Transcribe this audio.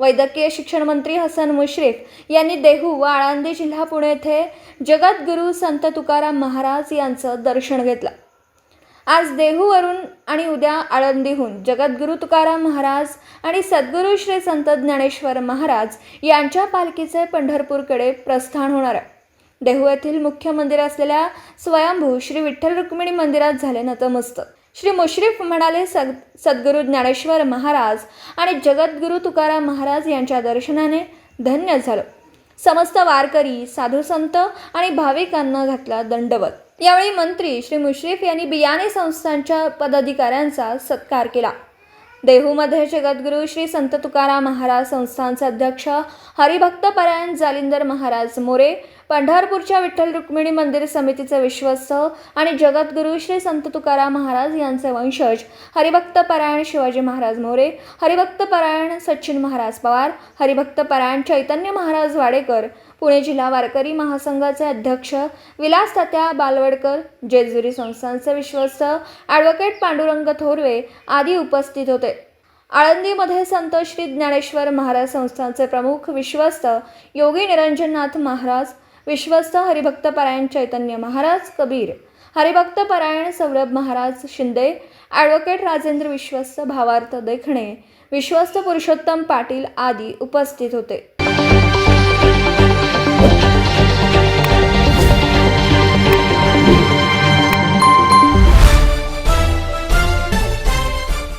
वैद्यकीय शिक्षण मंत्री हसन मुश्रीफ यांनी देहू व आळंदी जिल्हा पुणे येथे जगद्गुरू संत तुकाराम महाराज यांचं दर्शन घेतलं. आज देहूवरून आणि उद्या आळंदीहून जगद्गुरू तुकाराम महाराज आणि सद्गुरू श्री संत ज्ञानेश्वर महाराज यांच्या पालखीचे पंढरपूरकडे प्रस्थान होणार आहे. देहू येथील मुख्य मंदिर असलेल्या स्वयंभू श्री विठ्ठल रुक्मिणी मंदिरात झाले नतमस्तक. श्री मुश्रीफ म्हणाले सद सद्गुरू ज्ञानेश्वर महाराज आणि जगद्गुरू तुकाराम महाराज यांच्या दर्शनाने धन्य झालं. समस्त वारकरी साधुसंत आणि भाविकांना घातला दंडवत. यावेळी मंत्री श्री मुश्रीफ यांनी बियाणे संस्थांच्या पदाधिकाऱ्यांचा सत्कार केला. देहूमध्ये जगद्गुरू श्री संत तुकाराम महाराज संस्थानचे अध्यक्ष हरिभक्त परायण जालिंदर महाराज मोरे पंढरपूरच्या विठ्ठल रुक्मिणी मंदिर समितीचे विश्वस्त आणि जगद्गुरू श्री संत तुकाराम महाराज यांचे वंशज हरिभक्त परायण शिवाजी महाराज मोरे हरिभक्त परायण सचिन महाराज पवार हरिभक्त परायण चैतन्य महाराज वाडेकर पुणे जिल्हा वारकरी महासंघाचे अध्यक्ष विलास तात्या बालवडकर जेजुरी संस्थांचे विश्वस्त ॲडव्होकेट पांडुरंग थोरवे आदी उपस्थित होते. आळंदीमध्ये संत श्री ज्ञानेश्वर महाराज संस्थांचे प्रमुख विश्वस्त योगी निरंजननाथ महाराज विश्वस्त हरिभक्त परायण चैतन्य महाराज कबीर हरिभक्त परायण सौरभ महाराज शिंदे ॲडव्होकेट राजेंद्र विश्वस्त भावार्थ देखणे विश्वस्त पुरुषोत्तम पाटील आदी उपस्थित होते.